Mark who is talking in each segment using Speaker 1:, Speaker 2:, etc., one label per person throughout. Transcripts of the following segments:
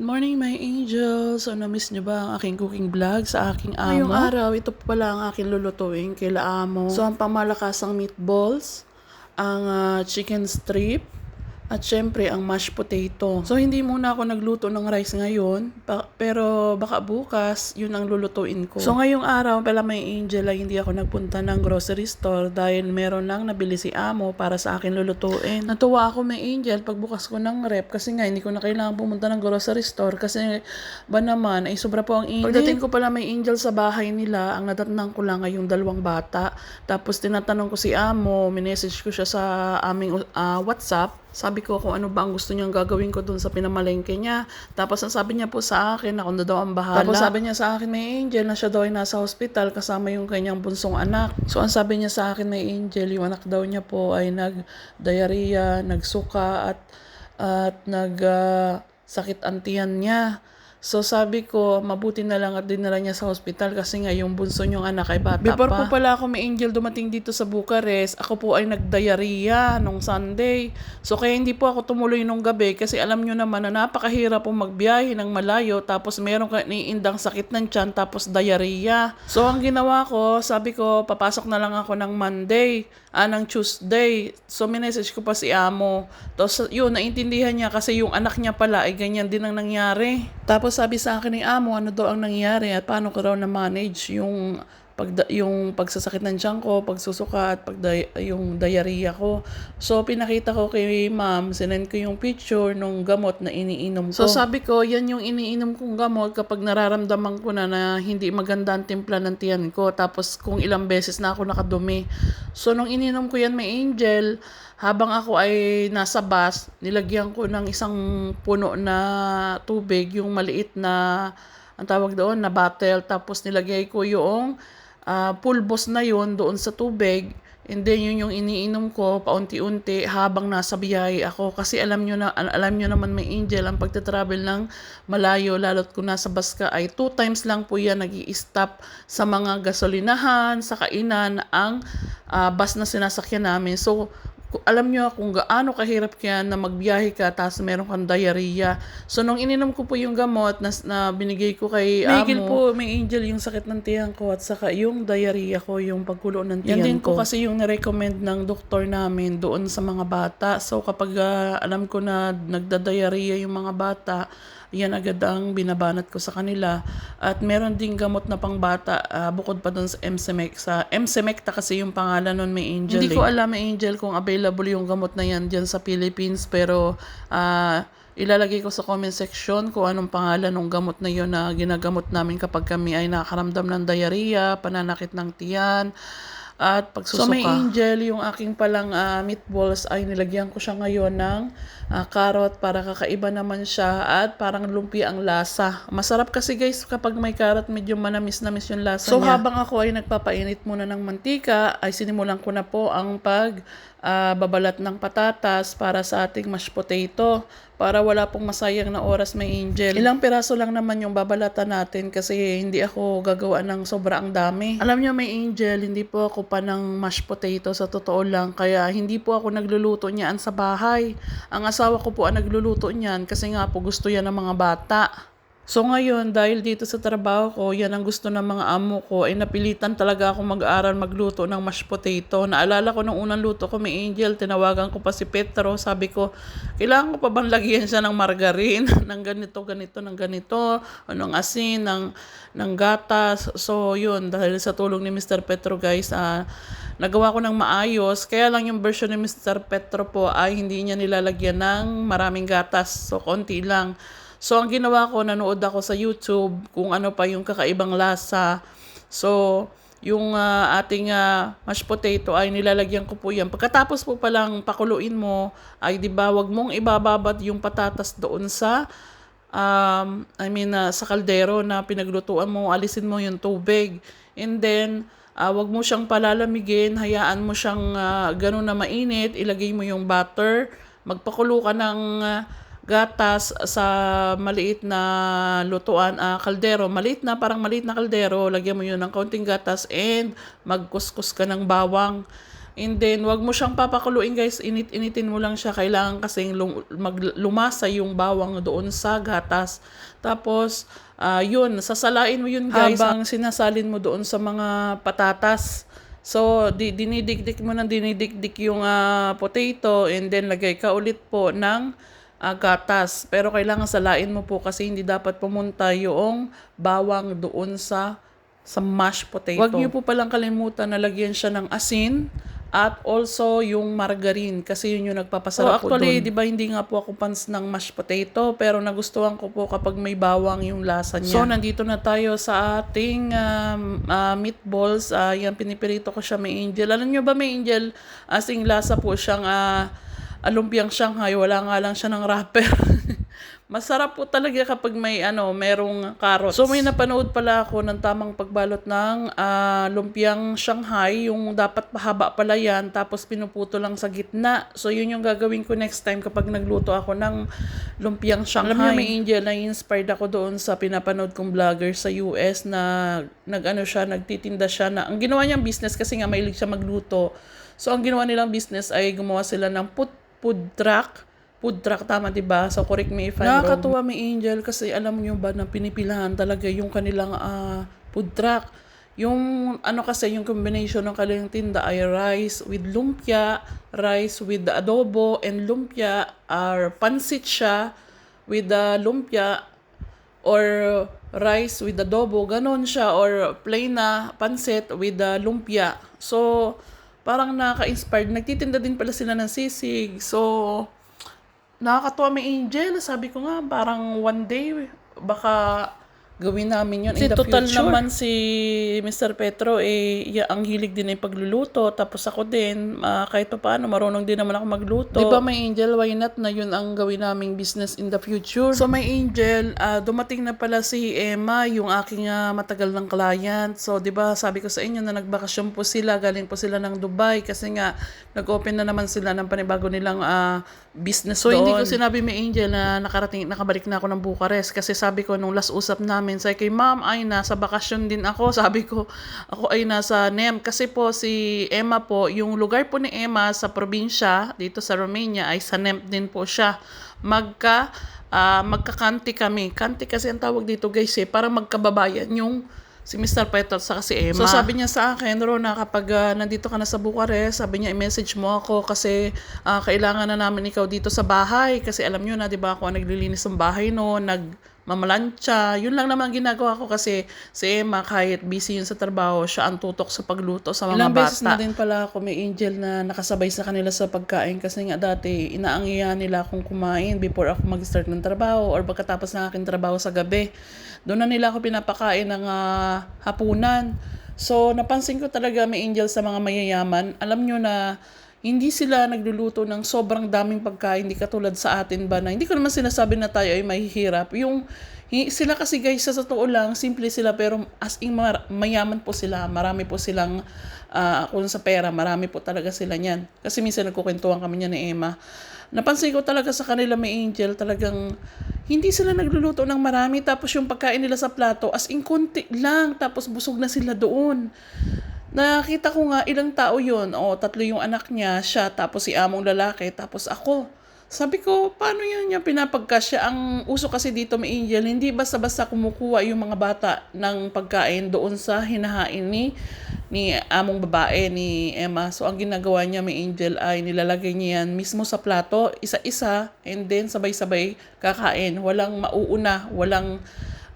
Speaker 1: morning, my angels! So, na-miss niyo ba ang aking cooking vlog sa aking amo? Ngayong araw, ito po pala ang aking lulutuin kila amo. So, ang pamalakasang meatballs, ang ah, chicken strip, at syempre, ang mashed potato. So, hindi muna ako nagluto ng rice ngayon, pa- pero baka bukas, yun ang lulutuin ko. So, ngayong araw, pala may angel ay hindi ako nagpunta ng grocery store dahil meron lang nabili si amo para sa akin lulutuin. Natuwa ako may angel pagbukas ko ng rep kasi nga hindi ko na kailangan pumunta ng grocery store kasi ba naman ay sobra po ang init. Pagdating ko pala may angel sa bahay nila, ang nadatnang ko lang ay yung dalawang bata. Tapos tinatanong ko si amo, minessage ko siya sa aming ah, WhatsApp. Sabi ko kung ano ba ang gusto niyang gagawin ko dun sa pinamalengke niya. Tapos ang sabi niya po sa akin, ako na daw ang bahala. Tapos sabi niya sa akin, may angel na siya daw ay nasa hospital kasama yung kanyang bunsong anak. So ang sabi niya sa akin, may angel, yung anak daw niya po ay nag-diarrhea, nagsuka at at nag ah, sakit ang tiyan niya. So sabi ko, mabuti na lang at dinala niya sa hospital kasi nga yung bunso niyong anak ay bata
Speaker 2: Before
Speaker 1: pa. po pala ako may angel dumating dito sa Bucharest, ako po ay nag-diarrhea nung Sunday. So kaya hindi po ako tumuloy nung gabi kasi alam niyo naman na napakahirap po magbiyahe ng malayo tapos meron ka niindang sakit ng tiyan tapos diarrhea. So ang ginawa ko, sabi ko papasok na lang ako ng Monday, ah, ng Tuesday. So minessage ko pa si amo. Tapos yun, naintindihan niya kasi yung anak niya pala ay ganyan din ang nangyari. Tapos sabi sa akin ni amo, ano daw ang nangyari at paano ko raw na-manage yung pag yung pagsasakit ng tiyan ko, pagsusuka at pag yung diarrhea ko. So pinakita ko kay ma'am, sinend ko yung picture nung gamot na iniinom ko. So sabi ko, yan yung iniinom kong gamot kapag nararamdaman ko na na hindi maganda ang timpla ng tiyan ko. Tapos kung ilang beses na ako nakadumi. So nung ininom ko yan may angel, habang ako ay nasa bus, nilagyan ko ng isang puno na tubig, yung maliit na ang tawag doon na bottle. Tapos nilagay ko yung ah, pulbos na yun doon sa tubig. And then yun yung iniinom ko paunti-unti habang nasa biyahe ako. Kasi alam nyo na al- alam nyo naman may angel ang pagta-travel ng malayo lalo't kung nasa bus ka ay two times lang po yan nag stop sa mga gasolinahan sa kainan ang ah, bus na sinasakyan namin. So alam nyo kung gaano kahirap kaya na magbiyahe ka tapos meron kang diarrhea. So, nung ininom ko po yung gamot na, na binigay ko kay
Speaker 2: Miguel
Speaker 1: Amo, po, may angel yung sakit ng tiyan ko at saka yung diarrhea ko, yung pagkulo ng tiyan Yan din ko. kasi yung nirecommend ng doktor namin doon sa mga bata. So, kapag ah, alam ko na nagda-diarrhea yung mga bata, yan agad ang binabanat ko sa kanila. At meron ding gamot na pangbata ah, bukod pa doon sa MCMEC. Sa MCMECTA kasi yung pangalan nun may angel. Hindi ko alam may angel kung available yung gamot na yan dyan sa Philippines pero ah, ilalagay ko sa comment section kung anong pangalan ng gamot na yon na ginagamot namin kapag kami ay nakakaramdam ng diarrhea, pananakit ng tiyan, at pagsusuka. So may angel, yung aking palang ah, meatballs ay nilagyan ko siya ngayon ng ah, carrot para kakaiba naman siya at parang lumpia ang lasa. Masarap kasi guys kapag may carrot medyo manamis-namis yung lasa
Speaker 2: So,
Speaker 1: niya. habang ako ay nagpapainit muna ng mantika, ay sinimulan ko na po ang pag ah, babalat ng patatas para sa ating mashed potato para wala pong masayang na oras may angel. Ilang piraso lang naman yung babalatan natin kasi hindi ako gagawa ng sobra ang dami. Alam niyo may angel, hindi po ako pa ng mashed potato sa totoo lang kaya hindi po ako nagluluto niyan sa bahay. Ang asawa ko po ang nagluluto niyan kasi nga po gusto yan ng mga bata. So ngayon, dahil dito sa trabaho ko, yan ang gusto ng mga amo ko, ay napilitan talaga ako mag-aral magluto ng mashed potato. Naalala ko nung unang luto ko, may angel, tinawagan ko pa si Petro, sabi ko, kailangan ko pa bang lagyan siya ng margarine, ng ganito, ganito, ng ganito, o ng asin, ng, ng gatas. So yun, dahil sa tulong ni Mr. Petro guys, ah, nagawa ko ng maayos. Kaya lang yung version ni Mr. Petro po ay hindi niya nilalagyan ng maraming gatas. So, konti lang. So, ang ginawa ko, nanood ako sa YouTube kung ano pa yung kakaibang lasa. So, yung ah, ating ah, mashed potato ay nilalagyan ko po yan. Pagkatapos po palang pakuluin mo, ay di ba, wag mong ibababat yung patatas doon sa um, I mean, ah, sa kaldero na pinaglutuan mo, alisin mo yung tubig. And then, ah, wag mo siyang palalamigin, hayaan mo siyang ah, ganun na mainit, ilagay mo yung butter, magpakulo ka ng ah, gatas sa maliit na lutuan, ah, kaldero, maliit na, parang maliit na kaldero, lagyan mo yun ng kaunting gatas and magkuskus ka ng bawang. And then, wag mo siyang papakuluin guys. Init-initin mo lang siya. Kailangan kasing lum- mag- lumasa yung bawang doon sa gatas. Tapos, ah, yun, sasalain mo yun guys. Habang sinasalin mo doon sa mga patatas. So, di, dinidikdik mo ng dinidikdik yung ah, potato and then lagay ka ulit po ng ah, gatas. Pero kailangan salain mo po kasi hindi dapat pumunta yung bawang doon sa sa mashed potato. Huwag niyo po palang kalimutan na lagyan siya ng asin at also yung margarine kasi yun yung nagpapasarap
Speaker 2: Oh,
Speaker 1: po
Speaker 2: actually,
Speaker 1: di ba hindi nga po ako fans ng mashed potato pero nagustuhan ko po kapag may bawang yung lasa niya. So nandito na tayo sa ating um, ah, meatballs. Ah, yan pinipirito ko siya may angel. Alam niyo ba may angel asing lasa po siyang ah, alumpiang Shanghai. Wala nga lang siya ng wrapper. Masarap po talaga kapag may ano, merong carrots. So may napanood pala ako ng tamang pagbalot ng ah, lumpiang Shanghai, yung dapat pahaba pala yan, tapos pinuputo lang sa gitna. So yun yung gagawin ko next time kapag nagluto ako ng lumpiang Shanghai. Alam niyo, may angel, na-inspired ako doon sa pinapanood kong vlogger sa US na nag-ano siya, nagtitinda siya na, ang ginawa niyang business kasi nga mahilig siya magluto. So ang ginawa nilang business ay gumawa sila ng food, food truck food truck, tama 'di ba? So correct me if I'm wrong. Nakakatuwa may Angel kasi alam niyo ba na pinipilahan talaga yung kanilang ah, food truck. Yung ano kasi yung combination ng kanilang tinda ay rice with lumpia, rice with adobo and lumpia or pansit siya with the lumpia or rice with adobo, ganon siya or plain na pansit with the lumpia. So parang nakaka-inspired. Nagtitinda din pala sila ng sisig. So nakakatuwa may angel. Sabi ko nga, parang one day, baka gawin namin yun
Speaker 2: Kasi
Speaker 1: in the
Speaker 2: total
Speaker 1: future.
Speaker 2: naman
Speaker 1: si Mr. Petro, eh, ya, ang hilig din ay pagluluto. Tapos ako din, ah, kahit pa paano, marunong din naman ako magluto. Di ba may angel, why not na yun ang gawin naming business in the future? So may angel, ah, dumating na pala si Emma, yung aking ah, matagal ng client. So di ba sabi ko sa inyo na nagbakasyon po sila, galing po sila ng Dubai kasi nga nag-open na naman sila ng panibago nilang ah, business so, hindi ko sinabi may angel na nakarating, nakabalik na ako ng Bucharest kasi sabi ko nung last usap namin, sabi kay ma'am ay nasa bakasyon din ako. Sabi ko, ako ay nasa NEM kasi po si Emma po, yung lugar po ni Emma sa probinsya dito sa Romania ay sa NEM din po siya. Magka, ah, magkakanti kami. Kanti kasi ang tawag dito guys eh, para magkababayan yung si Mr. Petro sa si Emma. So sabi niya sa akin, Rona, kapag ah, nandito ka na sa Bucharest, sabi niya, i-message mo ako kasi ah, kailangan na namin ikaw dito sa bahay. Kasi alam niyo na, di ba, ako ang naglilinis ng bahay noon, nag mamalansya. Yun lang naman ginagawa ko kasi si Emma kahit busy yun sa trabaho, siya ang tutok sa pagluto sa mga
Speaker 2: Ilang
Speaker 1: bata.
Speaker 2: beses
Speaker 1: na din pala ako may angel na nakasabay sa kanila sa pagkain kasi nga dati inaangiyan nila akong kumain before ako mag-start ng trabaho or pagkatapos ng aking trabaho sa gabi. Doon na nila ako pinapakain ng ah, hapunan. So, napansin ko talaga may angel sa mga mayayaman. Alam nyo na hindi sila nagluluto ng sobrang daming pagkain, hindi katulad sa atin ba na hindi ko naman sinasabi na tayo ay mahihirap. Yung sila kasi guys, sa totoo lang, simple sila pero as in mar- mayaman po sila, marami po silang ah, kung sa pera, marami po talaga sila niyan. Kasi minsan nagkukwentuhan kami niya ni Emma. Napansin ko talaga sa kanila may angel, talagang hindi sila nagluluto ng marami tapos yung pagkain nila sa plato as in konti lang tapos busog na sila doon. Nakita ko nga ilang tao yun. O, tatlo yung anak niya, siya, tapos si among lalaki, tapos ako. Sabi ko, paano yun niya pinapagkasya? Ang uso kasi dito may angel, hindi basta-basta kumukuha yung mga bata ng pagkain doon sa hinahain ni ni among babae ni Emma. So ang ginagawa niya may angel ay nilalagay niya yan mismo sa plato, isa-isa, and then sabay-sabay kakain. Walang mauuna, walang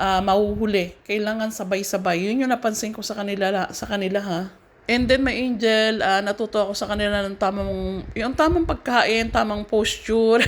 Speaker 1: ah, mahuhuli. Kailangan sabay-sabay. Yun yung napansin ko sa kanila sa kanila ha. And then may angel, ah, natuto ako sa kanila ng tamang, yung tamang pagkain, tamang posture.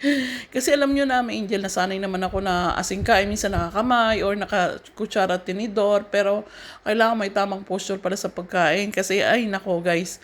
Speaker 1: Kasi alam nyo na, may angel, nasanay naman ako na asing kain, minsan nakakamay or nakakutsara tinidor. Pero kailangan may tamang posture para sa pagkain. Kasi ay nako guys,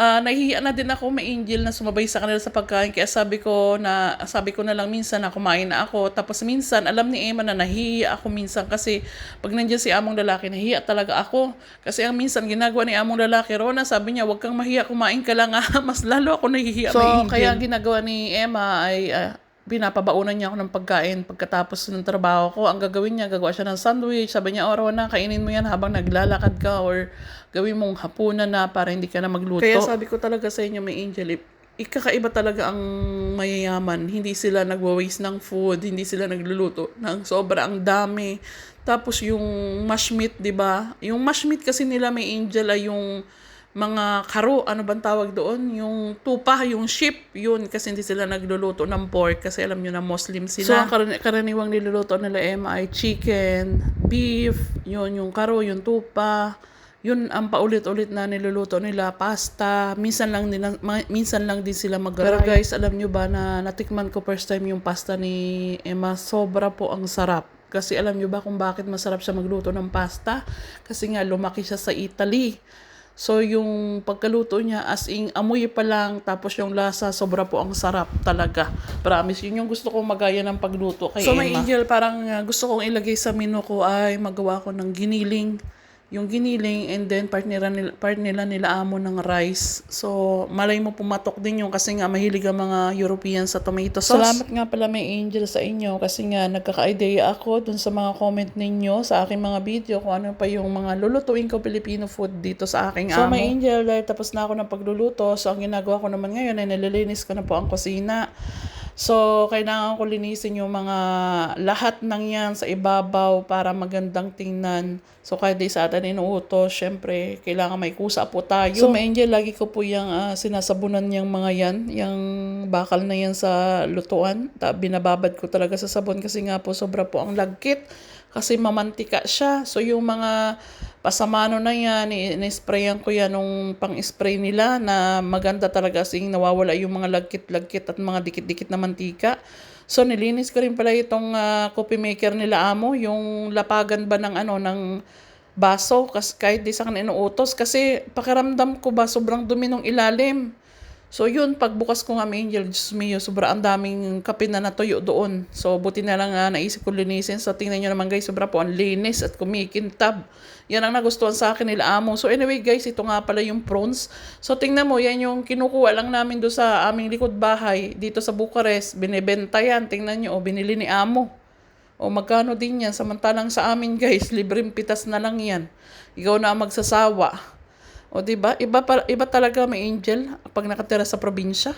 Speaker 1: Ah, nahihiya na din ako may angel na sumabay sa kanila sa pagkain. Kaya sabi ko na sabi ko na lang minsan na kumain na ako. Tapos minsan alam ni Emma na nahihiya ako minsan kasi pag nandiyan si among lalaki nahihiya talaga ako. Kasi ang minsan ginagawa ni among lalaki Rona sabi niya wag kang mahiya kumain ka lang ah. Mas lalo ako nahihiya
Speaker 2: So,
Speaker 1: may angel.
Speaker 2: kaya
Speaker 1: ginagawa ni Emma ay ah, pinapabaunan niya ako ng pagkain pagkatapos ng trabaho ko. Ang gagawin niya, gagawa siya ng sandwich. Sabi niya, oraw na, kainin mo yan habang naglalakad ka or gawin mong hapunan na para hindi ka na magluto. Kaya sabi ko talaga sa inyo, may angel, if ikakaiba talaga ang mayayaman. Hindi sila nagwa-waste ng food, hindi sila nagluluto ng sobra ang dami. Tapos yung mash meat, 'di ba? Yung mash meat kasi nila may angel ay yung mga karo, ano bang tawag doon? Yung tupa, yung sheep, yun. Kasi hindi sila nagluluto ng pork kasi alam nyo na Muslim sila. So, ang karan- karaniwang niluluto nila Emma ay chicken, beef, yun, yung karo, yung tupa. Yun ang paulit-ulit na niluluto nila, pasta. Minsan lang din ma- minsan lang din sila mag Pero guys, alam nyo ba na natikman ko first time yung pasta ni Emma, sobra po ang sarap. Kasi alam nyo ba kung bakit masarap siya magluto ng pasta? Kasi nga lumaki siya sa Italy. So, yung pagkaluto niya, as in, amoy pa lang, tapos yung lasa, sobra po ang sarap talaga. Promise, yun yung gusto kong magaya ng pagluto kay
Speaker 2: So,
Speaker 1: Emma.
Speaker 2: may
Speaker 1: Angel, parang uh, gusto kong ilagay sa menu ko ay magawa ko ng giniling. Yung giniling and then part nila, nila- part nila nila amo ng rice. So, malay mo pumatok din yung kasi nga mahilig ang mga European sa tomato sauce. Salamat nga pala may angel sa inyo kasi nga nagkaka-idea ako dun sa mga comment ninyo sa aking mga video kung ano pa yung mga lulutuin ko Filipino food dito sa aking
Speaker 2: So,
Speaker 1: amo.
Speaker 2: may
Speaker 1: angel, dahil tapos na ako ng pagluluto. So, ang ginagawa ko naman ngayon ay nililinis ko na po ang kusina. So, kailangan ko linisin yung mga lahat ng yan sa ibabaw para magandang tingnan. So, kahit di sa atin inuutos, syempre, kailangan may kusa po tayo. So, may angel, lagi ko po yung ah, sinasabunan yung mga yan, yung bakal na yan sa lutuan. Ta, binababad ko talaga sa sabon kasi nga po sobra po ang lagkit. Kasi mamantika siya. So, yung mga pasamano na yan, in-sprayan ko yan nung pang-spray nila na maganda talaga kasi nawawala yung mga lagkit-lagkit at mga dikit-dikit na mantika. So nilinis ko rin pala itong ah, coffee maker nila amo, yung lapagan ba ng ano ng baso kasi kahit di sa akin inuutos kasi pakiramdam ko ba sobrang dumi ng ilalim. So yun, pagbukas ko nga may angel, Diyos mio, sobra ang daming kape na natuyo doon. So buti na lang nga naisip ko linisin. So tingnan nyo naman guys, sobra po ang linis at kumikintab. Yan ang nagustuhan sa akin nila amo. So anyway guys, ito nga pala yung prawns. So tingnan mo, yan yung kinukuha lang namin doon sa aming likod bahay dito sa Bucharest. Binibenta yan, tingnan nyo, o binili ni amo. O magkano din yan, samantalang sa amin guys, libreng pitas na lang yan. Ikaw na ang magsasawa. O di ba? Iba pa- iba talaga may angel pag nakatira sa probinsya.